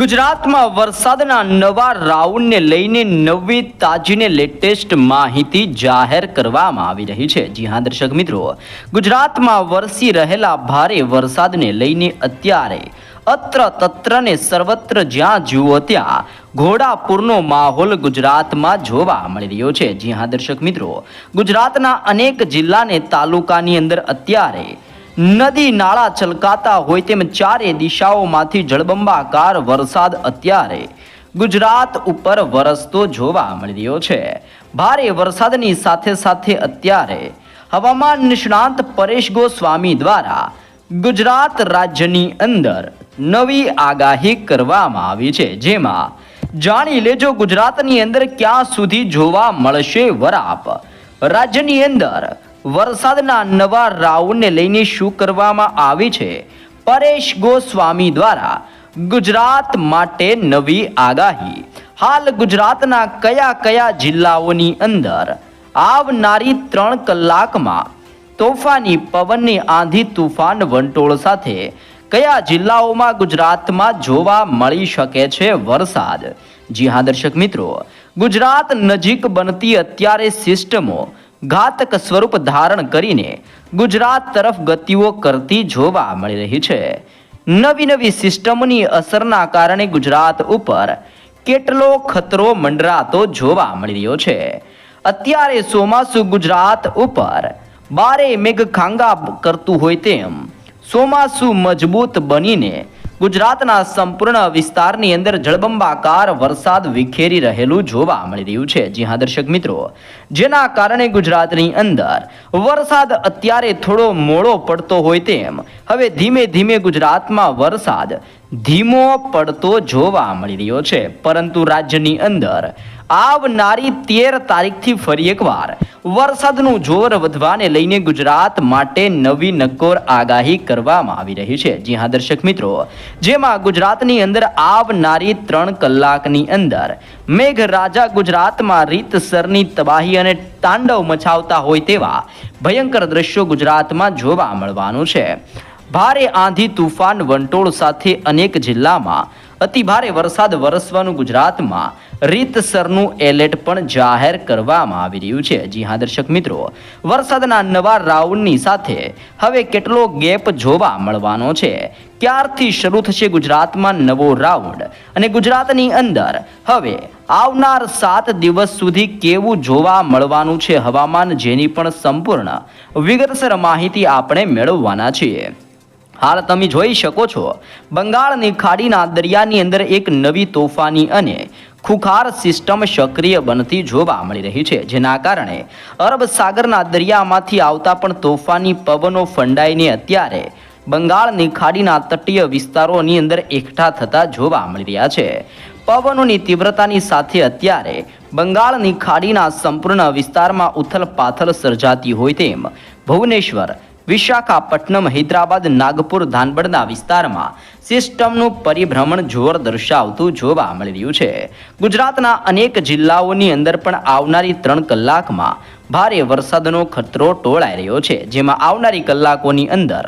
ગુજરાતમાં વરસાદના નવા રાઉન્ડને લઈને નવી તાજીને લેટેસ્ટ માહિતી જાહેર કરવામાં આવી રહી છે. જી હા, દર્શક મિત્રો, ગુજરાતમાં વરસી રહેલા ભારે વરસાદને લઈને અત્યારે અત્ર તત્રને સર્વત્ર જ્યાં જુઓ ત્યાં ઘોડાપુરનો માહોલ ગુજરાતમાં જોવા મળી રહ્યો છે. જી હા, દર્શક મિત્રો, ગુજરાતના અનેક જિલ્લાને તાલુકાની અંદર અત્યારે નદી નાળા છલકાતા હોય તેમ ચારે દિશાઓમાંથી જળબંબાકાર વરસાદ અત્યારે ગુજરાત ઉપર વરસતો જોવા મળી રહ્યો છે. ભારે વરસાદની સાથે સાથે અત્યારે હવામાન નિષ્ણાંત પરેશ ગોસ્વામી દ્વારા ગુજરાત રાજ્યની અંદર નવી આગાહી કરવામાં આવી છે. જેમાં જાણી લેજો ગુજરાતની અંદર ક્યાં સુધી જોવા મળશે વરાપ. રાજ્યની અંદર વરસાદના નવા રાઉન્ડને લઈને શું કરવામાં આવી છે? પરેશ ગોસ્વામી દ્વારા ગુજરાત માટે નવી આગાહી. હાલ ગુજરાતના કયા કયા જિલ્લાઓની અંદર આવનારી ત્રણ કલાકમાં તોફાની પવનની આંધી તુફાન વંટોળ સાથે કયા જિલ્લાઓમાં ગુજરાતમાં જોવા મળી શકે છે વરસાદ? જી હા, દર્શક મિત્રો, ગુજરાત નજીક બનતી અત્યારે સિસ્ટમો ઘાતક સ્વરૂપ ધારણ કરીને ગુજરાત તરફ ગતિઓ કરતી જોવા મળી રહી છે. નવી નવી સિસ્ટમની અસરના કારણે ગુજરાત ઉપર કેટલો ખતરો મંડરાતો જોવા મળી રહ્યો છે. અત્યારે ચોમાસું ગુજરાત ઉપર બારે મેઘ ખાંગા કરતું હોય તેમ ચોમાસું મજબૂત બનીને ગુજરાતના સંપૂર્ણ વિસ્તારની અંદર જળબંબાકાર વરસાદ વિખેરી રહેલું જોવા મળી રહ્યું છે. જી હા, દર્શક મિત્રો. જેના કારણે ગુજરાતની અંદર વરસાદ અત્યારે થોડો મોડો પડતો હોય તેમ, હવે ધીમે ધીમે ગુજરાતમાં વરસાદ ધીમો પડતો જોવા મળી રહ્યો છે. પરંતુ રાજ્યની અંદર આવનારી તેર તારીખથી ફરી એકવાર વરસાદનું જોર વધવાને લઈને ગુજરાત માટે નવી નક્કોર આગાહી કરવામાં આવી રહી છે. જી હા, દર્શક મિત્રો, જેમાં ગુજરાતની અંદર આવનારી ત્રણ કલાકની અંદર મેઘરાજા ગુજરાતમાં રીતસરની તબાહી અને તાંડવ મચાવતા હોય તેવા ભયંકર દ્રશ્યો ગુજરાતમાં જોવા મળવાનું છે. ભારે આંધી, તુફાન, વંટોળ સાથે અનેક જિલ્લામાં અતિભારે વરસાદ વરસવાનું ગુજરાતમાં. રીતસરનું એલર્ટ પણ જાહેર કરવામાં આવી રહ્યું છે. જી હા, દર્શક મિત્રો, વરસાદના નવા રાઉન્ડની સાથે હવે કેટલો ગેપ જોવા મળવાનો છે? ક્યારથી શરૂ થશે ગુજરાતમાં નવો રાઉન્ડ? અને ગુજરાતની અંદર હવે આવનાર સાત દિવસ સુધી કેવું જોવા મળવાનું છે હવામાન જેની પણ સંપૂર્ણ વિગતસર માહિતી આપણે મેળવવાના છીએ. હાલ તમે જોઈ શકો છો, બંગાળની ખાડીના દરિયાની અંદર એક નવી તોફાની અને ખુખાર સિસ્ટમ સક્રિય બનતી જોવા મળી રહી છે, જેના કારણે અરબ સાગરના દરિયામાંથી આવતા પણ તોફાની પવનો ફંડાઈને અત્યારે બંગાળની ખાડીના તટીય વિસ્તારોની અંદર એકઠા થતા જોવા મળી રહ્યા છે. પવનોની તીવ્રતાની સાથે અત્યારે બંગાળની ખાડીના સંપૂર્ણ વિસ્તારમાં ઉથલ પાથલ સર્જાતી હોય તેમ ભુવનેશ્વર વિશાખાપટ્ટનમ, હૈદરાબાદ, નાગપુર ધાનબડના વિસ્તારમાં સિસ્ટમનું પરિભ્રમણ જોર દર્શાવતું જોવા મળી રહ્યું છે. ગુજરાતના અનેક જિલ્લાઓની અંદર પણ આવનારી ત્રણ કલાકમાં ભારે વરસાદનો ખતરો ટોળાઈ રહ્યો છે. જેમાં આવનારી કલાકોની અંદર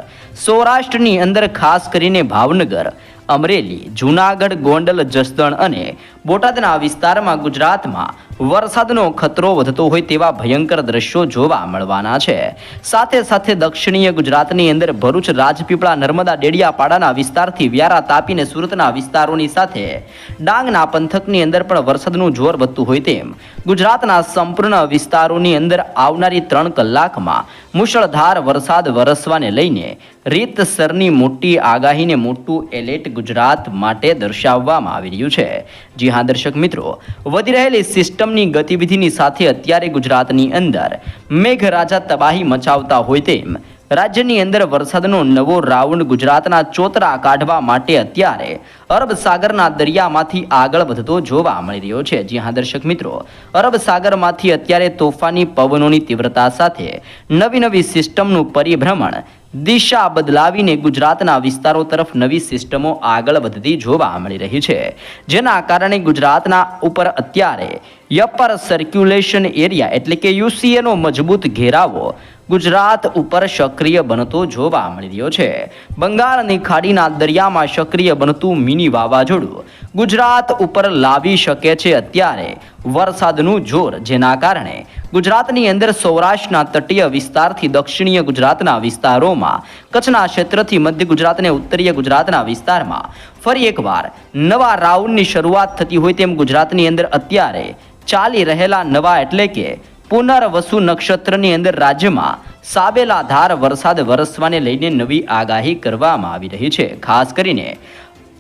સૌરાષ્ટ્રની અંદર ખાસ કરીને ભાવનગર, અમરેલી, જૂનાગઢ, ગોંડલ, જસદણ અને બોટાદના વિસ્તારમાં ગુજરાતમાં વરસાદનો ખતરો વધતો હોય તેવા ભયંકર દ્રશ્યો જોવા મળવાના છે. સાથે સાથે દક્ષિણીય ગુજરાતની અંદર ભરૂચ, રાજપીપળા, નર્મદા, ડેડિયાપાડાના વિસ્તારથી વ્યારા તાપીને સુરતના વિસ્તારોની સાથે ડાંગના પંથકની અંદર પણ વરસાદનું જોર વધતું હોય તેમ ગુજરાતના સંપૂર્ણ વિસ્તારોની અંદર આવનારી ત્રણ કલાકમાં મુશળધાર વરસાદ વરસવાને લઈને રીતસરની મોટી આગાહીને મોટું એલર્ટ ગુજરાત માટે દર્શાવવામાં આવી રહ્યું છે. જી હા, દર્શક મિત્રો, વધી રહેલી સિસ્ટમની ગતિવિધિની સાથે અત્યારે ગુજરાતની અંદર મેઘરાજા તબાહી મચાવતા હોય તેમ રાજ્યની અંદર વરસાદનો નવો રાઉન્ડ ગુજરાતના ચોતરા કાઢવા માટે અત્યારે અરબ સાગરના દરિયામાંથી આગળ વધતો જોવા મળી રહ્યો છે. જી હા, દર્શક મિત્રો, અરબ સાગરમાંથી અત્યારે તોફાની પવનોની તીવ્રતા સાથે નવી નવી સિસ્ટમનું પરિભ્રમણ દિશા બદલાવીને ગુજરાતના વિસ્તારો તરફ નવી સિસ્ટમો આગળ વધતી જોવા મળી રહી છે. જેના કારણે ગુજરાતના ઉપર અત્યારે યપર સર્ક્યુલેશન એરિયા એટલે કે યુસીએનો મજબૂત ઘેરાવો ગુજરાત ઉપર સક્રિય બનતો જોવા મળી રહ્યો છે. બંગાળની ખાડીના દરિયામાં સક્રિય બનતું મિની વાવાઝોડું ગુજરાત ઉપર લાવી શકે છે અત્યારે. વરસાદનું જોર જેના કારણે ગુજરાતની અંદર સૌરાષ્ટ્રના તટીય વિસ્તારથી દક્ષિણીય ગુજરાતના વિસ્તારોમાં, કચ્છના ક્ષેત્રથી મધ્ય ગુજરાતને ઉત્તરીય ગુજરાતના વિસ્તારમાં ફરી એકવાર નવા રાઉન્ડની શરૂઆત થતી હોય તેમ ગુજરાતની અંદર અત્યારે ચાલી રહેલા નવા એટલે કે પુનર્વસુ નક્ષત્રની અંદર રાજ્યમાં સાબેલા ધાર વરસાદ વરસવાને લઈને નવી આગાહી કરવામાં આવી રહી છે. ખાસ કરીને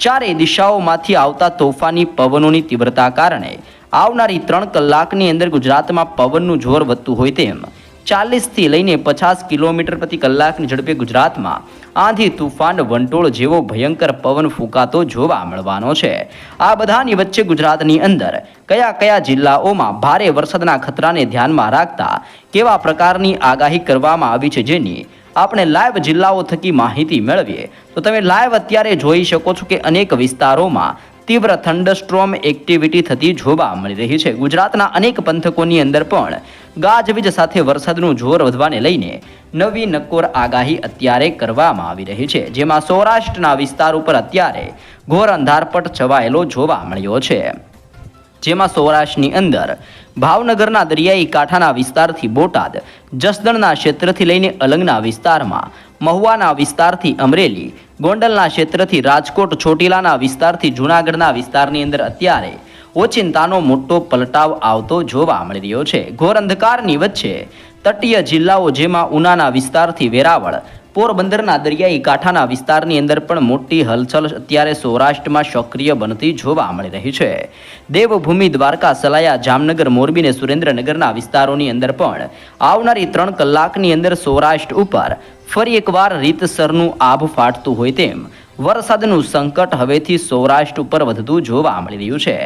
ચારેય દિશાઓમાંથી આવતા તોફાની પવનોની તીવ્રતા કારણે આવનારી ત્રણ કલાકની અંદર ગુજરાતમાં પવનનું જોર વધતું હોય તેમ ચાલીસથી લઈને પચાસ કિલોમીટર પ્રતિ કલાકની ઝડપે ગુજરાતમાં આંધી તુફાન વંટોળ જેવો ભયંકર પવન ફૂંકાતો જોવા મળવાનો છે. આ બધાની વચ્ચે ગુજરાતની અંદર કયા કયા જિલ્લાઓમાં ભારે વરસાદના ખતરાને ધ્યાનમાં રાખતા કેવા પ્રકારની આગાહી કરવામાં આવી છે જેની આપણે લાઈવ જિલ્લાઓ થકી માહિતી મેળવીએ. તો તમે લાઈવ અત્યારે જોઈ શકો છો કે અનેક વિસ્તારોમાં તીવ્ર થંડરસ્ટ્રોમ એક્ટિવિટી થતી જોવા મળી રહી છે. ગુજરાતના અનેક પંથકોની અંદર પણ ગાજવીજ સાથે વરસાદનું જોર વધવાને લઈને નવી નક્કોર આગાહી અત્યારે કરવામાં આવી રહી છે. જેમાં સૌરાષ્ટ્રના વિસ્તાર ઉપર અત્યારે ઘોર અંધારપટ છવાયેલો જોવા મળ્યો છે. જેમાં સૌરાષ્ટ્રની અંદર ભાવનગરના દરિયાઈ કાંઠાના વિસ્તારથી બોટાદ, જસદણના ક્ષેત્રથી લઈને અલંગના વિસ્તારમાં મહુવાના વિસ્તારથી અમરેલી, ગોંડલના ક્ષેત્રથી રાજકોટ, ચોટીલાના વિસ્તારથી જૂનાગઢના વિસ્તારની અંદર અત્યારે ઓચિંતાનો મોટો પલટાવ આવતો જોવા મળી રહ્યો છે. ઘોર અંધકારની વચ્ચે તટીય જિલ્લાઓ જેમાં ઉનાના વિસ્તારથી વેરાવળ પોરબંદરના દરિયાઈ કાંઠાના વિસ્તારની અંદર પણ મોટી હલચલ અત્યારે સૌરાષ્ટ્રમાં સક્રિય બનતી જોવા મળી રહી છે. દેવભૂમિ દ્વારકા, સલાયા, જામનગર, મોરબી અને સુરેન્દ્રનગરના વિસ્તારોની અંદર પણ આવનારી ત્રણ કલાકની અંદર સૌરાષ્ટ્ર ઉપર ફરી એકવાર રીતસરનું આભ ફાટતું હોય તેમ વરસાદનું સંકટ હવેથી સૌરાષ્ટ્ર ઉપર વધતું જોવા મળી રહ્યું છે.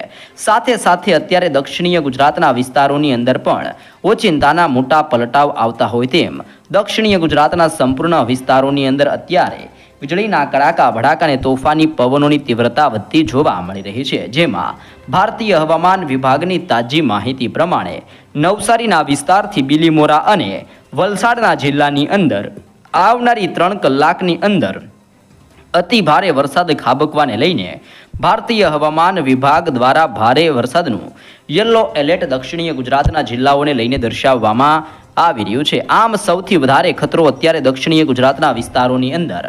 સાથે સાથે અત્યારે દક્ષિણીય ગુજરાતના વિસ્તારોની અંદર પણ ઓચિંતાના મોટા પલટાવ આવતા હોય તેમ દક્ષિણીય ગુજરાતના સંપૂર્ણ વિસ્તારોની અંદર અત્યારે વીજળીના કડાકા, ભડાકા અને તોફાની પવનોની તીવ્રતા વધતી જોવા મળી રહી છે. જેમાં ભારતીય હવામાન વિભાગની તાજી માહિતી પ્રમાણે નવસારીના વિસ્તારથી બિલીમોરા અને વલસાડના જિલ્લાની અંદર આવનારી ત્રણ કલાકની અંદર અતિ ભારે વરસાદ ખાબકવાને લઈને ભારતીય હવામાન વિભાગ દ્વારા ભારે વરસાદનું યલો એલર્ટ દક્ષિણીય ગુજરાતના જિલ્લાઓને લઈને દર્શાવવામાં આવી રહ્યું છે. આમ સૌથી વધારે ખતરો અત્યારે દક્ષિણીય ગુજરાતના વિસ્તારોની અંદર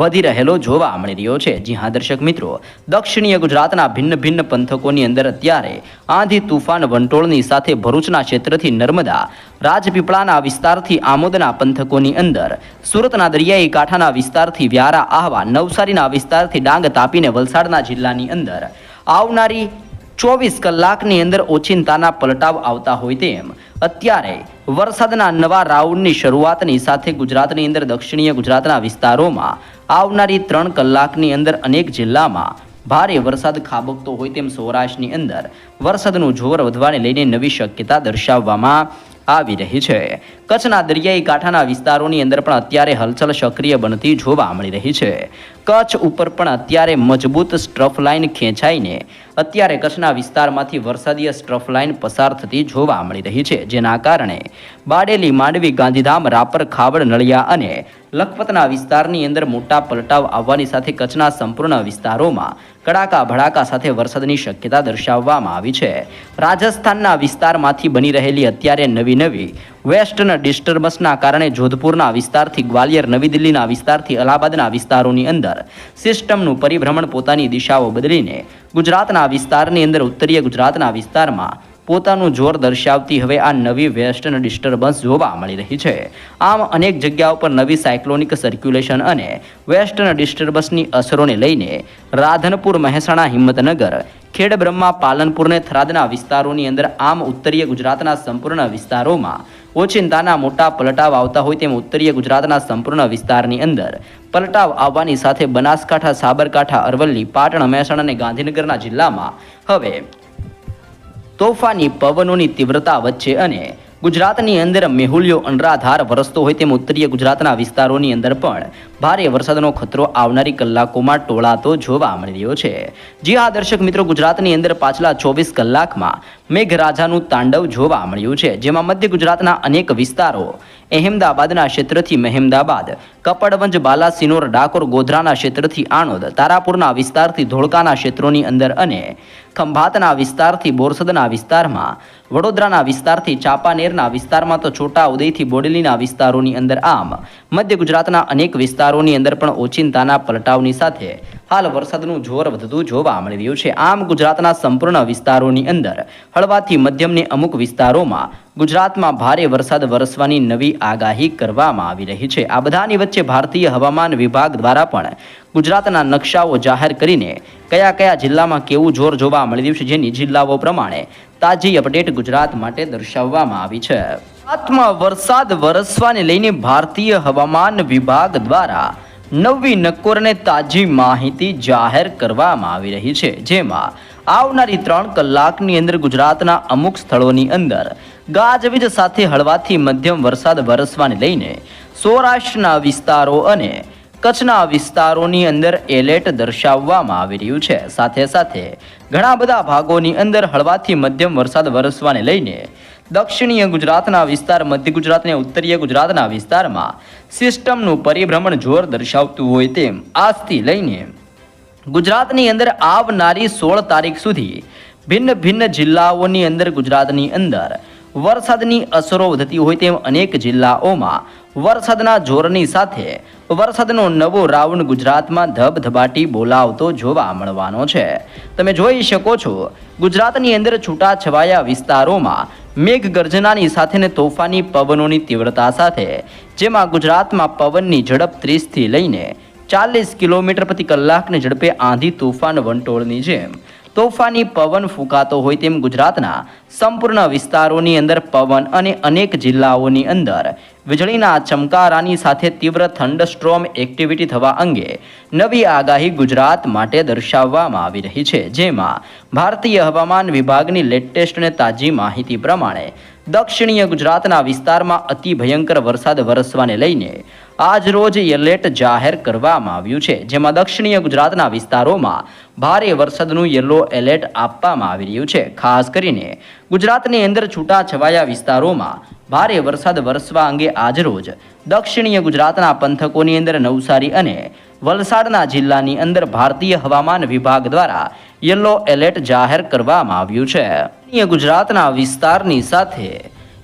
વધી રહેલો જોવા મળી રહ્યો છે. જી હા, દર્શક મિત્રો, દક્ષિણીય ગુજરાતના ભિન્ન ભિન્ન પંથકોની અંદર અત્યારે આંધી તુફાન વંટોળની સાથે ભરૂચના ક્ષેત્રથી નર્મદા, રાજપીપળાના વિસ્તારથી આમોદના પંથકોની અંદર, સુરતના દરિયાઈ કાંઠાના વિસ્તારથી વ્યારા, આહવા, નવસારીના વિસ્તારથી ડાંગ તાપીને વલસાડના જિલ્લાની અંદર આવનારી ચોવીસ કલાકની અંદર ઓચિંતાના પલટાવ આવતા હોય તેમ. અત્યારે વરસાદના નવા રાઉન્ડની શરૂઆતની સાથે ગુજરાતની અંદર દક્ષિણીય ગુજરાતના વિસ્તારોમાં આવનારી ત્રણ કલાકની અંદર અનેક જિલ્લામાં ભારે વરસાદ ખાબકતો હોય તેમ સૌરાષ્ટ્રની અંદર. વરસાદનું જોર વધવાને લઈને નવી શક્યતા દર્શાવવામાં આવી રહી છે. કચ્છના દરિયાઈ કાંઠાના વિસ્તારોની અંદર પણ અત્યારે હલચલ સક્રિય બનતી જોવા મળી રહી છે. કચ્છ ઉપર પણ અત્યારે મજબૂત સ્ટ્રફ લાઇન ખેંચાઈને અત્યારે કચ્છના વિસ્તારમાંથી વરસાદીય સ્ટ્રફ લાઇન પસાર થતી જોવા મળી રહી છે, જેના કારણે બાડેલી, માંડવી, ગાંધીધામ, રાપર, ખાવડ, નળિયા અને લખપતના વિસ્તારની અંદર મોટા પલટાવ આવવાની સાથે કચ્છના સંપૂર્ણ વિસ્તારોમાં કડાકા ભડાકા સાથે વરસાદની શક્યતા દર્શાવવામાં આવી છે. રાજસ્થાનના વિસ્તારમાંથી બની રહેલી અત્યારે નવી નવી વેસ્ટર્ન ડિસ્ટર્બન્સના કારણે જોધપુરના વિસ્તારથી ગ્વાલિયર, નવી દિલ્હીના વિસ્તારથી અલ્હાબાદના વિસ્તારોની અંદર સિસ્ટમનું પરિભ્રમણ પોતાની દિશાઓ બદલીને ગુજરાતના વિસ્તારની અંદર ઉત્તરીય ગુજરાતના વિસ્તારમાં પોતાનું જોર દર્શાવતી હવે આ નવી વેસ્ટર્ન ડિસ્ટર્બન્સ જોવા મળી રહી છે. આમ અનેક જગ્યાઓ પર નવી સાયક્લોનિક સર્ક્યુલેશન અને વેસ્ટર્ન ડિસ્ટર્બન્સની અસરોને લઈને રાધનપુર, મહેસાણા, હિંમતનગર, ખેડબ્રહ્મા પાલનપુરને થરાદના વિસ્તારોની અંદર આમ ઉત્તરીય ગુજરાતના સંપૂર્ણ વિસ્તારોમાં ઓચિંતાના મોટા પલટાવ આવતા હોય તેમ ઉત્તરીય ગુજરાતના સંપૂર્ણ વિસ્તારની અંદર પલટાવ આવવાની સાથે બનાસકાંઠા, સાબરકાંઠા, અરવલ્લી, પાટણ, મહેસાણા અને ગાંધીનગરના જિલ્લામાં હવે તોફાની પવનોની તીવ્રતા વચ્ચે અને ગુજરાતની અંદર મેહુલિયો અનરાધાર વરસતો હોય તેમ ઉત્તરીય ગુજરાતના વિસ્તારોની અંદર પણ ભારે વરસાદનો ખતરો આવનારી કલાકોમાં ટોળાતો જોવા મળી રહ્યો છે. જી આ દર્શક મિત્રો, ગુજરાતની અંદર પાછલા ચોવીસ કલાકમાં મેઘરાજાનું તાંડવ જોવા મળ્યું છે, જેમાં મધ્ય ગુજરાતના અનેક વિસ્તારો, અહેમદાબાદના ક્ષેત્રથી મહેમદાબાદ, કપડવંજ, બાલાસિનોર, ડાકોર, ગોધરાના ક્ષેત્રથી આણોદ, તારાપુરના વિસ્તારથી ધોળકાના ક્ષેત્રોની અંદર અને ખંભાતના વિસ્તારથી બોરસદના વિસ્તારમાં, વડોદરાના વિસ્તારથી ચાંપાનેરના વિસ્તારમાં તો છોટા ઉદયથી બોડેલીના વિસ્તારોની અંદર આમ, મધ્ય ગુજરાતના અનેક વિસ્તારોની અંદર પણ ઓચિંતાના પલટાવની સાથે હાલ વરસાદનું જોર વધતું જોવા મળી રહ્યું છે. આમ ગુજરાતના સંપૂર્ણ વિસ્તારોની અંદર હળવાથી મધ્યમની અમુક વિસ્તારોમાં ગુજરાતમાં ભારે વરસાદ વરસવાની નવી આગાહી કરવામાં આવી રહી છે. આ બધાની વચ્ચે ભારતીય હવામાન વિભાગ દ્વારા પણ ગુજરાતના નકશાઓ જાહેર કરીને કયા કયા જિલ્લામાં કેવું જોર જોવા મળી રહ્યું છે જેની જિલ્લાઓ પ્રમાણે તાજી અપડેટ ગુજરાત માટે દર્શાવવામાં આવી છે. ગુજરાતમાં વરસાદ વરસવાને લઈને ભારતીય હવામાન વિભાગ દ્વારા નવી નક્કોરને તાજી માહિતી જાહેર કરવામાં આવી રહી છે. જેમાં આવનારી ત્રણ કલાકની અંદર ગુજરાતના અમુક સ્થળોની અંદર ગાજવીજ સાથે હળવાથી મધ્યમ વરસાદ વરસવાને લઈને સૌરાષ્ટ્રના વિસ્તારો અને કચ્છના વિસ્તારોની અંદર એલર્ટ દર્શાવવામાં આવી રહ્યું છે. સાથે સાથે ઘણા બધા ભાગોની અંદર હળવાથી મધ્યમ વરસાદ વરસવાને લઈને દક્ષિણીય ગુજરાતના વિસ્તાર, મધ્ય ગુજરાત અને ઉત્તરીય ગુજરાતના વિસ્તારમાં સિસ્ટમનું પરિભ્રમણ જોર દર્શાવતું હોય તેમ આજથી લઈને ગુજરાતની અંદર આવનારી સોળ તારીખ સુધી ભિન્ન ભિન્ન જિલ્લાઓની અંદર ગુજરાતની અંદર વરસાદની અસરો વધતી હોય તેમ અનેક જિલ્લાઓમાં વરસાદના જોરની સાથે વરસાદનો નવો રાઉન્ડ ગુજરાતમાં ધબધબાટી બોલાવતો જોવા મળવાનો છે. તમે જોઈ શકો છો, ગુજરાતની અંદર છૂટાછવાયા વિસ્તારોમાં મેઘગર્જનાની સાથે ને તોફાની પવનોની તીવ્રતા સાથે, જેમાં ગુજરાતમાં પવનની ઝડપ ત્રીસથી લઈને ચાલીસ કિલોમીટર પ્રતિ કલાકની ઝડપે આંધી તોફાન વંટોળની જેમ. તોફાની પવન ફૂંકાતો હોય તેમ ગુજરાતના સંપૂર્ણ વિસ્તારોની અંદર પવન અને અનેક જિલ્લાઓની અંદર વીજળીના ચમકારાની સાથે તીવ્ર થંડસ્ટ્રોમ એક્ટિવિટી થવા અંગે નવી આગાહી ગુજરાત માટે દર્શાવવામાં આવી રહી છે. જેમાં ભારતીય હવામાન વિભાગની લેટેસ્ટ અને તાજી માહિતી પ્રમાણે દક્ષિણીય ગુજરાતના વિસ્તારમાં અતિ ભયંકર વરસાદ વરસવાને લઈને આજ રોજ યલર્ટ જાહેર કરવામાં આવ્યું છે, જેમાં દક્ષિણીય ગુજરાતના વિસ્તારોમાં ભારે વરસાદનું યલો એલર્ટ આપવામાં આવી રહ્યું છે. ખાસ કરીને ગુજરાતની અંદર છૂટાછવાયા વિસ્તારોમાં ભારે વરસાદ વરસવા અંગે આજરોજ દક્ષિણીય ગુજરાતના પંથકોની અંદર નવસારી અને વલસાડના જિલ્લાની અંદર ભારતીય હવામાન વિભાગ દ્વારા યલો એલર્ટ જાહેર કરવામાં આવ્યું છે. ગુજરાતના વિસ્તારની સાથે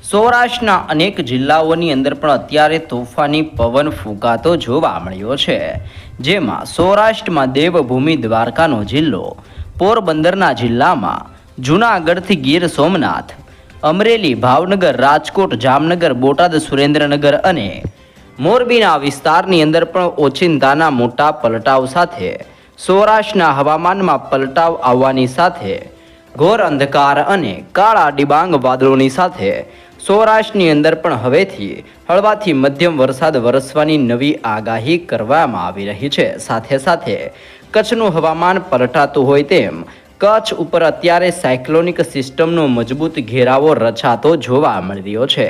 સૌરાષ્ટ્રના અનેક જિલ્લાઓની અંદર પણ અત્યારે તોફાની પવન ફૂંકાતો જોવા મળ્યો છે. જેમાં સૌરાષ્ટ્રમાં દેવભૂમિ દ્વારકાનો જિલ્લો, પોરબંદરના જિલ્લામાં જૂનાગઢથી ગીર સોમનાથ, અમરેલી, ભાવનગર, રાજકોટ, જામનગર, બોટાદ, સુરેન્દ્રનગર અને મોરબીના વિસ્તારની અંદર પણ ઓચિંતાના મોટા પલટાવ સાથે, સૌરાષ્ટ્રના હવામાનમાં પલટાવ આવવાની સાથે, ઘોર અંધકાર અને કાળા ડિબાંગ વાદળોની સાથે સૌરાષ્ટ્રની અંદર પણ હવેથી હળવાથી મધ્યમ વરસાદ વરસવાની નવી આગાહી કરવામાં આવી રહી છે. સાથે સાથે કચ્છનું હવામાન પલટાતું હોય તેમ કચ્છ ઉપર અત્યારે સાયક્લોનિક સિસ્ટમનો મજબૂત ઘેરાવો રચાતો જોવા મળી રહ્યો છે.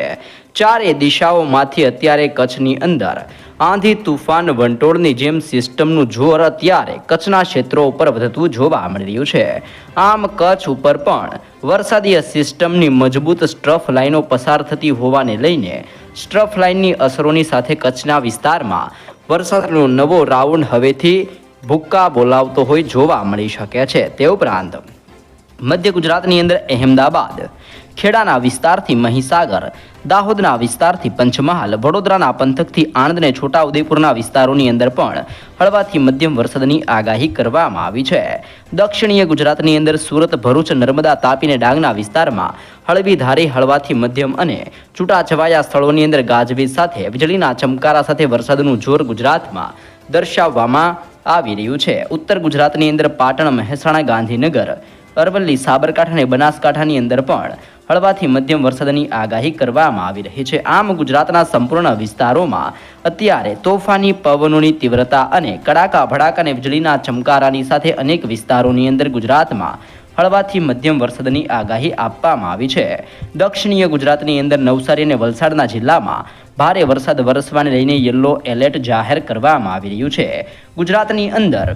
ચારે દિશાઓમાંથી અત્યારે કચ્છની અંદર આંધી, તુફાન, વંટોળની જેમ સિસ્ટમનું જોર અત્યારે કચ્છના ક્ષેત્રો ઉપર વધતું જોવા મળી રહ્યું છે. આમ કચ્છ ઉપર પણ વરસાદીય સિસ્ટમની મજબૂત સ્ટ્રફ લાઇનો પસાર થતી હોવાને લઈને સ્ટ્રફ લાઇનની અસરોની સાથે કચ્છના વિસ્તારમાં વરસાદનો નવો રાઉન્ડ હવેથી ભૂક્કા બોલાવતો હોય જોવા મળી શકે છે તે ઉપરાંત મધ્ય ગુજરાતની અંદર અહેમદાબાદ, ખેડાના વિસ્તારથી મહીસાગર, દાહોદના વિસ્તારથી પંચમહાલ, વડોદરાના પંથકથી આણંદ અને છોટાઉદેપુરના વિસ્તારોની અંદર પણ હળવાથી મધ્યમ વરસાદની આગાહી કરવામાં આવી છે. દક્ષિણીય ગુજરાતની અંદર સુરત, ભરૂચ, નર્મદા, તાપી અને ડાંગના વિસ્તારમાં હળવી ધારે હળવાથી મધ્યમ અને છૂટાછવાયા સ્થળોની અંદર ગાજવીજ સાથે, વીજળીના ચમકારા સાથે વરસાદનું જોર ગુજરાતમાં દર્શાવવામાં આવી રહ્યું છે. ઉત્તર ગુજરાતની અંદર પાટણ, મહેસાણા, ગાંધીનગર, અરવલ્લી, સાબરકાંઠા અને બનાસકાંઠાની અંદર પણ હળવાથી મધ્યમ વરસાદની આગાહી કરવામાં આવી રહી છે. આમ ગુજરાતના સંપૂર્ણ વિસ્તારોમાં અત્યારે તોફાની પવનોની તીવ્રતા અને કડાકા ભડાકા અને વીજળીના ચમકારાની સાથે અનેક વિસ્તારોની અંદર ગુજરાતમાં હળવાથી મધ્યમ વરસાદની આગાહી આપવામાં આવી છે. દક્ષિણીય ગુજરાતની અંદર નવસારી અને વલસાડના જિલ્લામાં ભારે વરસાદ વરસવાને લઈને યલો એલર્ટ જાહેર કરવામાં આવી રહ્યું છે. ગુજરાતની અંદર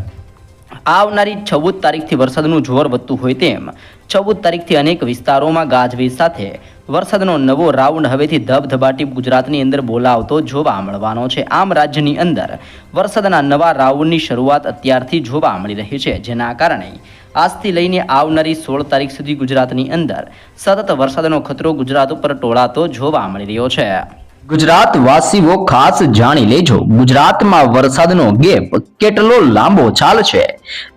આવનારી ચૌદ તારીખથી વરસાદનું જોર વધતું હોય તેમ, ચૌદ તારીખથી અનેક વિસ્તારોમાં ગાજવીજ સાથે વરસાદનો નવો રાઉન્ડ હવેથી ધબધબાટી ગુજરાતની અંદર બોલાવતો જોવા મળવાનો છે. આમ રાજ્યની અંદર વરસાદના નવા રાઉન્ડની શરૂઆત અત્યારથી જોવા મળી રહી છે, જેના કારણે આજથી લઈને આવનારી સોળ તારીખ સુધી ગુજરાતની અંદર સતત વરસાદનો ખતરો ગુજરાત ઉપર ટોળાતો જોવા મળી રહ્યો છે. ગુજરાત વાસીઓ ખાસ જાણી લેજો, ગુજરાતમાં વરસાદનો ગેપ કેટલો લાંબો ચાલશે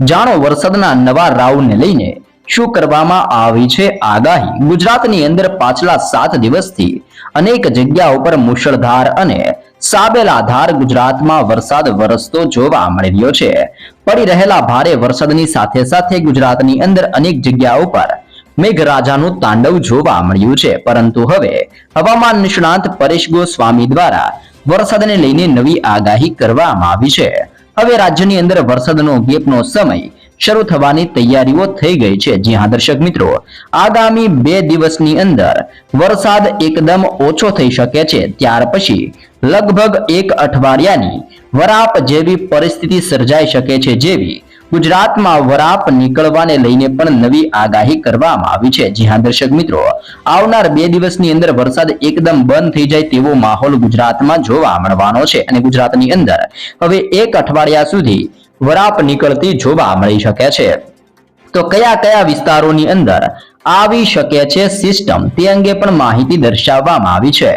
જાણો વરસાદના નવા રાઉન્ડને લઈને શું કરવામાં આવી છે આગાહી. ગુજરાતની અંદર પાછલા સાત દિવસથી અનેક જગ્યા ઉપર મુશળધાર અને સાબેલાધાર ગુજરાતમાં વરસાદ વરસતો જોવા મળી રહ્યો છે. પડી રહેલા ભારે વરસાદની સાથે સાથે ગુજરાતની અંદર અનેક જગ્યાઓ પર મેઘરાજાનું તાંડવ જોવા મળ્યું છે. પરંતુ હવે હવામાન નિષ્ણાંત પરેશ ગોસ્વામી દ્વારા વરસાદને લઈને નવી આગાહી કરવામાં આવી છે. હવે રાજ્યની અંદર વરસાદનો ગેપનો સમય શરૂ થવાની તૈયારીઓ થઈ ગઈ છે. જી દર્શક મિત્રો, આગામી બે દિવસની અંદર વરસાદ એકદમ ઓછો થઈ શકે છે. ત્યાર પછી લગભગ એક અઠવાડિયાની વરાપ જેવી પરિસ્થિતિ સર્જાઈ શકે છે જેવી ગુજરાતમાં વરાપ નીકળવાને લઈને પણ નવી આગાહી કરવામાં આવી છે. જી હા, દર્શક મિત્રો, આવનાર બે દિવસની અંદર વરસાદ એકદમ બંધ થઈ જાય તેવો માહોલ ગુજરાતમાં જોવા મળવાનો છે. અને ગુજરાતની અંદર હવે એક અઠવાડિયા સુધી વરાપ નીકળતી જોવા મળી શકે છે. તો કયા કયા વિસ્તારોની અંદર આવી શકે છે સિસ્ટમ તે અંગે પણ માહિતી દર્શાવવામાં આવી છે.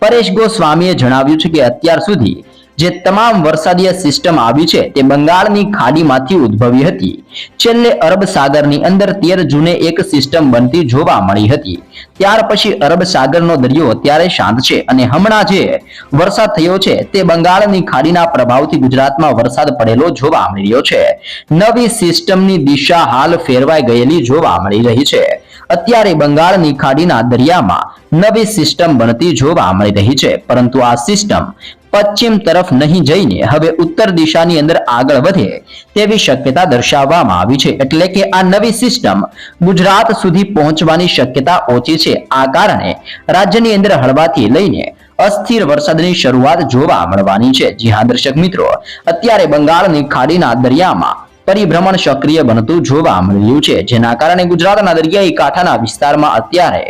પરેશ ગોસ્વામીએ જણાવ્યું છે કે અત્યાર સુધી જે તમામ વરસાદીય સિસ્ટમ આવી છે તે બંગાળની ખાડીમાંથી ઉદ્ભવી હતી. છેલ્લે અરબ સાગરની અંદર તેર જૂને એક સિસ્ટમ બનતી જોવા મળી હતી. ત્યાર પછી અરબ સાગરનો દરિયો અત્યારે શાંત છે અને હમણાં જે વરસાદ થયો છે તે બંગાળની ખાડીના પ્રભાવથી ગુજરાતમાં વરસાદ પડેલો જોવા મળી રહ્યો છે. નવી સિસ્ટમની દિશા હાલ ફેરવાઈ ગયેલી જોવા મળી રહી છે. અત્યારે બંગાળની ખાડીના દરિયામાં નવી સિસ્ટમ બનતી જોવા મળી રહી છે. પરંતુ આ સિસ્ટમ પશ્ચિમ તરફ નહીં જઈને હવે ઉત્તર દિશાની અંદર આગળ વધે તેવી શક્યતા દર્શાવવામાં આવી છે. એટલે કે આ નવી સિસ્ટમ ગુજરાત સુધી પહોંચવાની શક્યતા ઓછી છે. આ કારણે રાજ્યની અંદર હળવાથી લઈને અસ્થિર વરસાદની શરૂઆત જોવા મળવાની છે. જી દર્શક મિત્રો, અત્યારે બંગાળની ખાડીના દરિયામાં પરિભ્રમણ સક્રિય બનતું જોવા મળ્યું છે. જેના કારણે ગુજરાતના દરિયાઈ કાંઠાના વિસ્તારમાં અત્યારે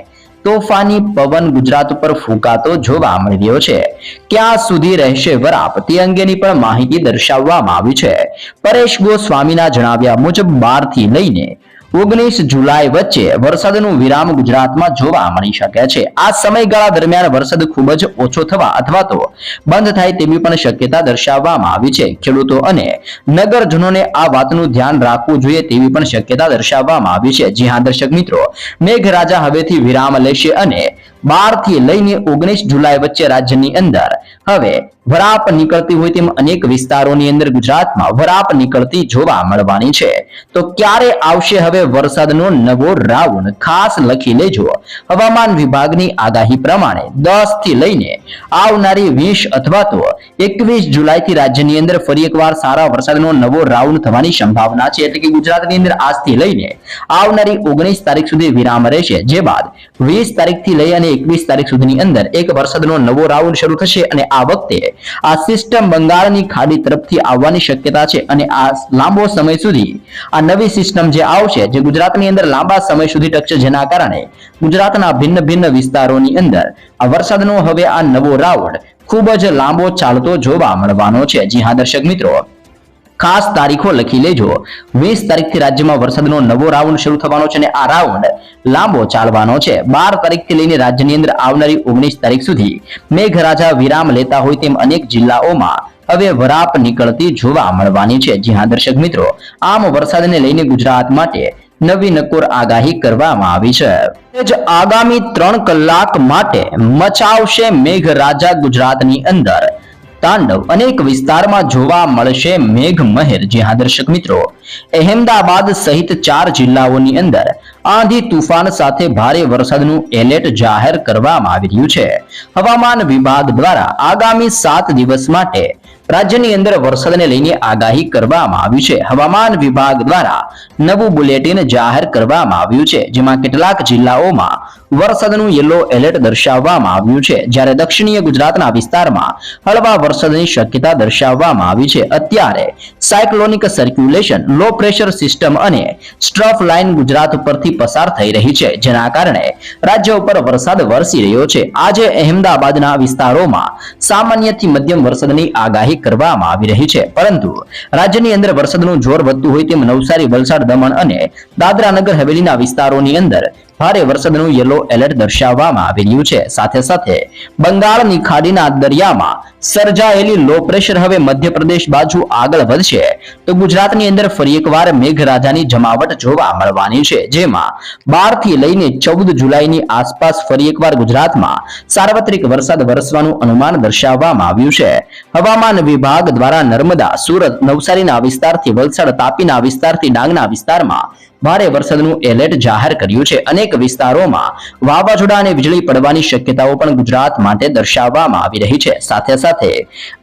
તોફાની પવન ગુજરાત ઉપર ફૂંકાતો જોવા મળી રહ્યો છે. ક્યાં સુધી રહેશે વરાપ તે અંગેની પણ માહિતી દર્શાવવામાં આવી છે. પરેશ ગોસ્વામીના જણાવ્યા મુજબ બારથી લઈને ઓગણીસ જુલાઈ વચ્ચે વરસાદનું વિરામ ગુજરાતમાં જોવા મળી શકે છે. આ સમયગાળા દરમિયાન વરસાદ ખૂબ જ ઓછો થવા અથવા તો બંધ થાય તેવી પણ શક્યતા દર્શાવવામાં આવી છે. ખેડૂતો અને નગરજનોને આ વાતનું ધ્યાન રાખવું જોઈએ તેવી પણ શક્યતા દર્શાવવામાં આવી છે. જી હા, દર્શક મિત્રો, મેઘરાજા હવેથી વિરામ લેશે અને બારથી લઈને ઓગણીસ જુલાઈ વચ્ચે રાજ્યની અંદર. હવે વરાપ નીકળતી હોય તેમ અનેક વિસ્તારોની અંદર ગુજરાતમાં વરાપ નીકળતી જોવા મળવાની છે. તો ક્યારે આવશે હવે વરસાદનો નવો રાઉન્ડ? ખાસ લખી લેજો. હવામાન વિભાગની આગાહી પ્રમાણે દસથી લઈને આવનારી વીસ અથવા તો એકવીસ જુલાઈથી રાજ્યની અંદર ફરી એકવાર સારા વરસાદનો નવો રાઉન્ડ થવાની સંભાવના છે. એટલે કે ગુજરાતની અંદર આજથી લઈને આવનારી ઓગણીસ તારીખ સુધી વિરામ રહેશે. જે બાદ વીસ તારીખથી લઈ અને એકવીસ તારીખ સુધીની અંદર એક વરસાદનો નવો રાઉન્ડ શરૂ થશે અને આ વખતે આ સિસ્ટમ બંગાળની ખાડી તરફથી આવવાની શક્યતા છે અને આ લાંબો સમય સુધી આ નવી સિસ્ટમ જે આવશે, જે ગુજરાતની અંદર લાંબા સમય સુધી ટકશે જેના કારણે ગુજરાતના ભિન્ન ભિન્ન વિસ્તારોની અંદર આ વરસાદનો હવે આ નવો રાઉન્ડ ખૂબ જ લાંબો ચાલતો જોવા મળવાનો છે. જી હા, દર્શક મિત્રો. ખાસ તારીખો લખી લેજો. વીસ તારીખથી રાજ્યમાં વરસાદનો નવો રાઉન્ડ શરૂ થવાનો છે અને આ રાઉન્ડ લાંબો ચાલવાનો છે. બાર તારીખથી લઈને રાજ્યની અંદર આવનારી ઓગણીસ તારીખ સુધી મેઘરાજા વિરામ લેતા હોય તેમ અનેક જિલ્લાઓમાં હવે વરાપ નીકળતી જોવા મળવાની છે. જી હા, દર્શક મિત્રો, આમ વરસાદને લઈને ગુજરાત માટે નવી નકોર આગાહી કરવામાં આવી છે. જ આગામી ત્રણ કલાક માટે મચાવશે મેઘરાજા ગુજરાતની અંદર. તાંડવ અનેક વિસ્તારમાં જોવા મળશે મેઘ મહેર જે દર્શક મિત્રો. અહેમદાબાદ સહિત ચાર જિલ્લાઓની અંદર આંધી તુફાન સાથે ભારે વરસાદનું એલર્ટ જાહેર કરવામાં આવી રહ્યું છે. હવામાન વિભાગ દ્વારા આગામી સાત દિવસ માટે રાજ્યની અંદર વરસાદને લઈને આગાહી કરવામાં આવી છે. હવામાન વિભાગ દ્વારા નવું બુલેટિન જાહેર કરવામાં આવ્યું છે, જેમાં કેટલાક જિલ્લાઓમાં વરસાદનું યલો એલર્ટ દર્શાવવામાં આવ્યું છે. જ્યારે દક્ષિણીય ગુજરાતના વિસ્તારમાં હળવા વરસાદની શક્યતા દર્શાવવામાં આવી છે. અત્યારે cyclonic circulation low pressure system અને સ્ટ્રફ લાઇન ગુજરાત ઉપરથી પસાર થઈ રહી છે, જેના કારણે રાજ્ય ઉપર વરસાદ વરસી રહ્યો છે. આજે અહેમદાબાદના વિસ્તારોમાં સામાન્યથી મધ્યમ વરસાદની આગાહી કરવામાં આવી રહી છે. પરંતુ રાજ્યની અંદર વરસાદનું જોર વધતું હોય તેમ નવસારી, વલસાડ, દમણ અને દાદરા નગર હવેલીના વિસ્તારોની અંદર ભારે વરસાદનું યલો એલર્ટ દર્શાવવામાં આવી છે. સાથે સાથે બંગાળની ખાડીના દરિયામાં સર્જાયેલી લો પ્રેશર હવે મધ્યપ્રદેશ બાજુ આગળ વધશે. તો ગુજરાતની અંદર ફરી એકવાર મેઘરાજાની જમાવટ જોવા મળવાની છે. જેમાં બારથી લઈને ચૌદ જુલાઈની આસપાસ ફરી એકવાર ગુજરાતમાં સાર્વત્રિક વરસાદ વરસવાનું અનુમાન દર્શાવવામાં આવ્યું છે. હવામાન વિભાગ દ્વારા નર્મદા, સુરત, નવસારીના વિસ્તારથી વલસાડ, તાપીના વિસ્તારથી ડાંગના વિસ્તારમાં ભારે વરસાદનું એલર્ટ જાહેર કર્યું છે. અનેક વિસ્તારોમાં વાવાઝોડા અને વીજળી પડવાની શક્યતાઓ પણ ગુજરાત માટે દર્શાવવામાં આવી રહી છે. સાથે સાથે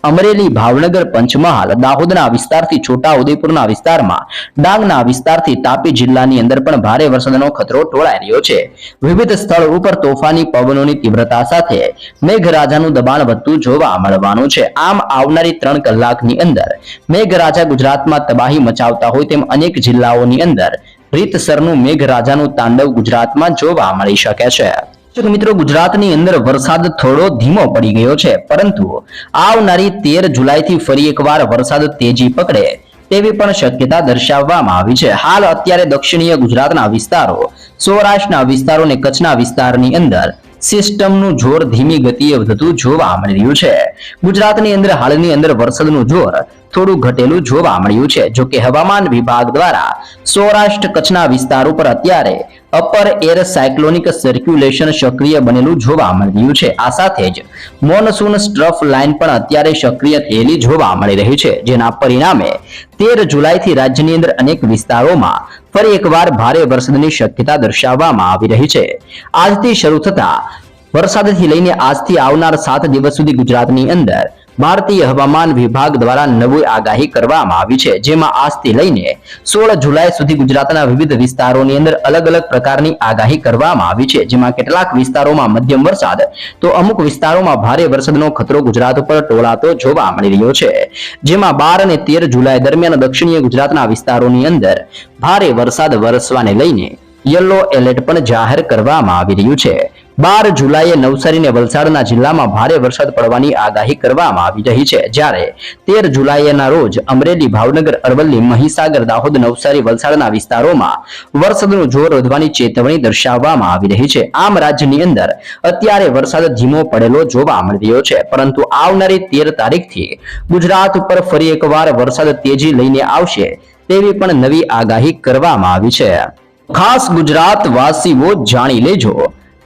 અમરેલી, ભાવનગર, પંચમહાલ, દાહોદના વિસ્તારથી છોટા વિસ્તારમાં, ડાંગના વિસ્તારથી તાપી જિલ્લાની અંદર પણ ભારે વરસાદનો ખતરો ટોળાઈ રહ્યો છે. વિવિધ સ્થળ ઉપર તોફાની પવનોની તીવ્રતા સાથે મેઘરાજાનું દબાણ વધતું જોવા મળવાનું છે. આમ, આવનારી ત્રણ કલાકની અંદર મેઘરાજા ગુજરાતમાં તબાહી મચાવતા હોય તેમ અનેક જિલ્લાઓની અંદર રીતસરનું મેઘરાજાનું તાંડવ ગુજરાતમાં જોવા મળી શકે છે. મિત્રો, ગુજરાતની અંદર વરસાદ થોડો ધીમો પડી ગયો છે, પરંતુ આવનારી તેર જુલાઈથી ફરી એકવાર વરસાદ તેજી પકડે તેવી પણ શક્યતા દર્શાવવામાં આવી છે. હાલ અત્યારે દક્ષિણીય ગુજરાતના વિસ્તારો, સૌરાષ્ટ્રના વિસ્તારો અને કચ્છના વિસ્તારની અંદર સિસ્ટમનું જોર ધીમી ગતિએ વધતું જોવા મળી રહ્યું છે. ગુજરાતની અંદર, હાલની અંદર વરસાદનું જોર થોડું ઘટેલું જોવા મળ્યું છે. જો કે હવામાન વિભાગ દ્વારા સૌરાષ્ટ્ર કચ્છના વિસ્તાર ઉપર અત્યારે અપર એર સાયક્લોનિક સર્ક્યુલેશન સક્રિય બનેલું જોવા મળી રહ્યું છે. આ સાથે જ મોનસૂન સ્ટ્રફ લાઇન પણ અત્યારે સક્રિય થયેલી જોવા મળી રહી છે. જેના પરિણામે તેર જુલાઈથી રાજ્યની અંદર અનેક વિસ્તારોમાં ફરી એકવાર ભારે વરસાદની શક્યતા દર્શાવવામાં આવી રહી છે. આજથી શરૂ થતા વરસાદથી લઈને આજથી આવનાર સાત દિવસ સુધી ગુજરાતની અંદર ભારતીય હવામાન વિભાગ દ્વારા નવી આગાહી કરવામાં આવી છે, જેમાં આજથી લઈને સોળ જુલાઈ સુધી ગુજરાતના વિવિધ વિસ્તારોની અંદર અલગ અલગ પ્રકારની આગાહી કરવામાં આવી છે, જેમાં કેટલાક વિસ્તારોમાં મધ્યમ વરસાદ, તો અમુક વિસ્તારોમાં ભારે વરસાદનો ખતરો ગુજરાત ઉપર ટોળાતો જોવા મળી રહ્યો છે. જેમાં બાર અને તેર જુલાઈ દરમિયાન દક્ષિણીય ગુજરાતના વિસ્તારોની અંદર ભારે વરસાદ વરસવાને લઈને યલો એલર્ટ પણ જાહેર કરવામાં આવી રહ્યું છે. બાર જુલાઈએ નવસારી અને વલસાડના જિલ્લામાં ભારે વરસાદ પડવાની આગાહી કરવામાં આવી રહી છે. જ્યારે તેર જુલાઈના રોજ અમરેલી, ભાવનગર, અરવલ્લી, મહીસાગર, દાહોદ, નવસારી, વલસાડના વિસ્તારોમાં વરસાદનું જોર વધવાની ચેતવણી દર્શાવવામાં આવી રહી છે. આમ રાજ્યની અંદર અત્યારે વરસાદ ધીમો પડેલો જોવા મળી રહ્યો છે. પરંતુ આવનારી તેર તારીખથી ગુજરાત ઉપર ફરી એકવાર વરસાદ તેજી લઈને આવશે તેવી પણ નવી આગાહી કરવામાં આવી છે. ખાસ ગુજરાત વાસીઓ જાણી લેજો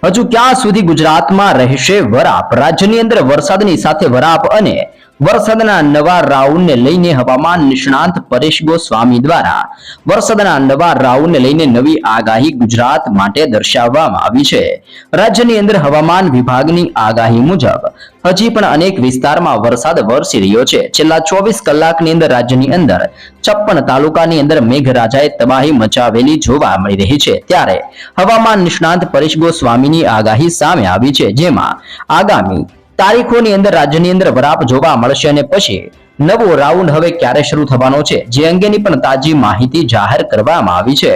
હજુ ક્યાં સુધી ગુજરાતમાં રહેશે વરાપ? રાજ્યની અંદર વરસાદની સાથે વરાપ અને વરસાદના નવા રાઉન્ડને લઈને હવામાન નિષ્ણાંત પરેશ ગોસ્વામી દ્વારા વરસાદના નવા રાઉન્ડને લઈને નવી આગાહી ગુજરાત માટે દર્શાવવામાં આવી છે. રાજ્યની અંદર હવામાન વિભાગની આગાહી મુજબ હજી પણ અનેક વિસ્તારમાં વરસાદ વરસી રહ્યો છે. છેલ્લા ચોવીસ કલાકની અંદર રાજ્યની અંદર છપ્પન તાલુકાની અંદર મેઘરાજાએ તબાહી મચાવેલી જોવા મળી રહી છે. ત્યારે હવામાન નિષ્ણાંત પરેશ ગોસ્વામીની આગાહી સામે આવી છે. જેમાં આગામી તારીખોની અંદર રાજ્યની અંદર વરાપ જોવા મળશે અને પછી નવો રાઉન્ડ હવે ક્યારે શરૂ થવાનો છે જે અંગેની પણ તાજી માહિતી જાહેર કરવામાં આવી છે.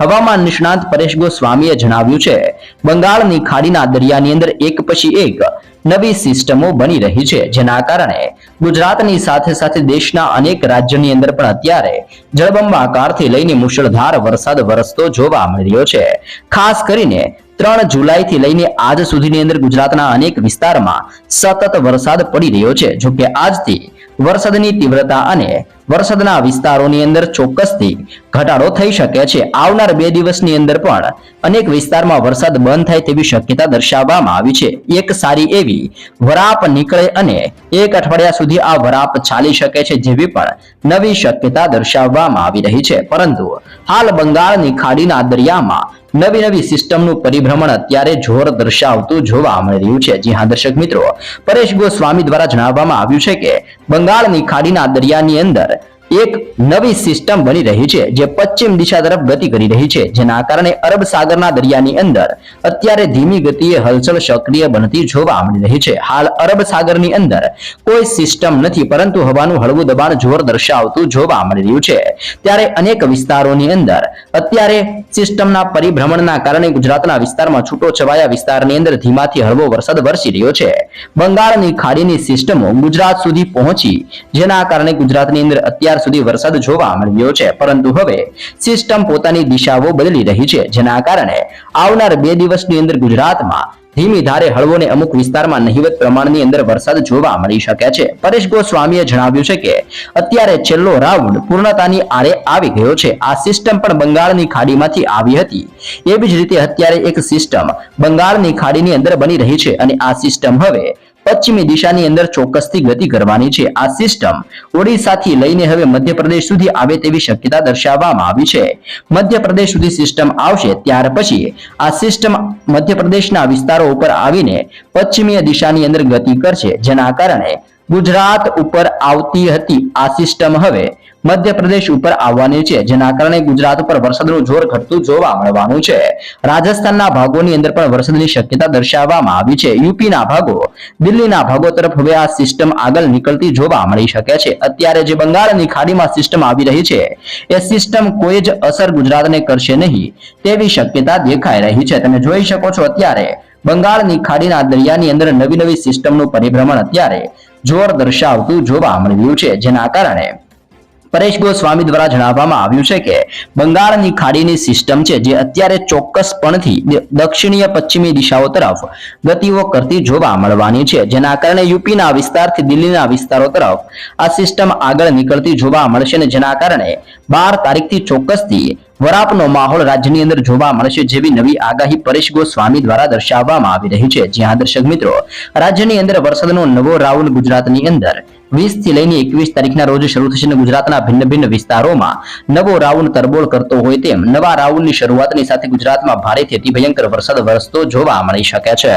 હવામાન નિષ્ણાંત પરેશ ગોસ્વામીએ જણાવ્યું છે, બંગાળની ખાડીના દરિયાની અંદર એક પછી એક નવી સિસ્ટમો બની રહી છે, જેના કારણે ગુજરાતની સાથે સાથે દેશના અનેક રાજ્યની અંદર પણ અત્યારે જળબંબાકારથી લઈને મુશળધાર વરસાદ વરસતો જોવા મળી રહ્યો છે. ખાસ કરીને ત્રણ જુલાઈથી લઈને આજ સુધીની અંદર ગુજરાતના અનેક વિસ્તારમાં સતત વરસાદ પડી રહ્યો છે જો કે આજથી વરસાદની તીવ્રતા અને વરસાદના વિસ્તારોની અંદર ચોક્કસથી ઘટાડો થઈ શકે છે. આવનાર બે દિવસની અંદર પણ અનેક વિસ્તારમાં વરસાદ બંધ થાય તેવી શક્યતા દર્શાવવામાં આવી છે. એક સારી એવી વરાપ નીકળે અને એક અઠવાડિયા સુધી આ વરાપ ચાલી શકે છે જેવી પણ નવી શક્યતા દર્શાવવામાં આવી રહી છે. પરંતુ હાલ બંગાળની ખાડીના દરિયામાં નવી નવી સિસ્ટમનું પરિભ્રમણ અત્યારે જોર દર્શાવતું જોવા મળી રહ્યું છે. જી હા, દર્શક મિત્રો, પરેશ ગોસ્વામી દ્વારા જણાવવામાં આવ્યું છે કે બંગાળની ખાડીના દરિયાની અંદર એક નવી સિસ્ટમ બની રહી છે જે પશ્ચિમ દિશા તરફ ગતિ કરી રહી છે, જેના કારણે અરબ સાગરના દરિયાની અંદર અત્યારે ધીમી ગતિએ હલચલ સક્રિય બનતી જોવા મળી રહી છે. હાલ અરબ સાગરની અંદર કોઈ સિસ્ટમ નથી, પરંતુ હવાનું હળવું દબાણ જોર દર્શાવતું જોવા મળી રહ્યું છે. ત્યારે અનેક વિસ્તારોની અંદર અત્યારે સિસ્ટમના પરિભ્રમણના કારણે ગુજરાતના વિસ્તારમાં છૂટો છવાયા વિસ્તારની અંદર ધીમાથી હળવો વરસાદ વરસી રહ્યો છે. બંગાળની ખાડીની સિસ્ટમો ગુજરાત સુધી પહોંચી, જેના કારણે ગુજરાતની અંદર અત્યાર સુધી વરસાદ જોવા મળ્યો છે. પરંતુ હવે સિસ્ટમ પોતાની દિશાઓ બદલી રહી છે. જેના કારણે આવનાર બે દિવસની અંદર ગુજરાતમાં ધીમી ધારે હળવો ને અમુક વિસ્તારમાં નહિવત પ્રમાણની અંદર વરસાદ જોવા મળી શકે છે. પરેશ ગોસ્વામીએ જણાવ્યું છે કે અત્યારે છેલ્લો રાઉન્ડ પૂર્ણતાની આરે આવી ગયો છે. આ સિસ્ટમ પણ બંગાળની ખાડીમાંથી આવી હતી. એવી જ રીતે અત્યારે એક સિસ્ટમ બંગાળની ખાડીની અંદર બની રહી છે અને આ સિસ્ટમ હવે પશ્ચિમી દિશાની અંદર ચોક્કસથી ગતિ કરવાની છે. આ સિસ્ટમ ઓડિશાથી લઈને હવે મધ્યપ્રદેશ સુધી આવે તેવી શક્યતા દર્શાવવામાં આવી છે. મધ્યપ્રદેશ સુધી સિસ્ટમ આવશે ત્યાર પછી આ સિસ્ટમ મધ્યપ્રદેશના વિસ્તારો ઉપર આવીને પશ્ચિમીય દિશાની અંદર ગતિ કરશે, જેના કારણે ગુજરાત ઉપર આવતી હતી આ સિસ્ટમ હવે મધ્યપ્રદેશ ઉપર આવવાની છે, જેના કારણે ગુજરાત ઉપર વરસાદનું જોર ઘટતું જોવા મળવાનું છે. રાજસ્થાનના ભાગોની અંદર પણ વરસાદની શક્યતા દર્શાવવામાં આવી છે. યુપીના ભાગો, દિલ્હીના ભાગો તરફ હવે આ સિસ્ટમ આગળ નીકળતી જોવા મળી શકે છે. અત્યારે જે બંગાળની ખાડીમાં સિસ્ટમ આવી રહી છે, એ સિસ્ટમ કોઈ જ અસર ગુજરાતને કરશે નહીં તેવી શક્યતા દેખાઈ રહી છે. તમે જોઈ શકો છો અત્યારે બંગાળની ખાડીના દરિયાની અંદર નવી નવી સિસ્ટમનું પરિભ્રમણ અત્યારે જોર દર્શાવતું જોવા મળી રહ્યું છે. જેના કારણે પરેશ ગોસ્વામી દ્વારા જણાવવામાં આવ્યું છે કે બંગાળની ખાડીની સિસ્ટમ છે જે અત્યારે ચોક્કસપણથી દક્ષિણીય પશ્ચિમી દિશાઓ તરફ ગતિઓ કરતી જોવા મળવાની છે. જેના કારણે યુપીના વિસ્તારથી દિલ્હીના વિસ્તારો તરફ આ સિસ્ટમ આગળ નીકળતી જોવા મળશે અને જેના કારણે બાર તારીખથી ચોક્કસથી વરાપનો માહોલ રાજ્યની અંદર જોવા મળશે જેવી નવી આગાહી પરેશ ગોસ્વામી દ્વારા દર્શાવવામાં આવી રહી છે. જ્યાં દર્શક મિત્રો, રાજ્યની અંદર વરસાદનો નવો રાઉન્ડ ગુજરાતની અંદર વીસથી લઈને એકવીસ તારીખના રોજ શરૂ થશે ગુજરાતના ભિન્ન ભિન્ન વિસ્તારોમાં નવો રાઉન્ડ તરબોળ કરતો હોય તેમ નવા રાઉન્ડની શરૂઆતની સાથે ગુજરાતમાં ભારેથી અતિ ભયંકર વરસાદ વરસતો જોવા મળી શકે છે.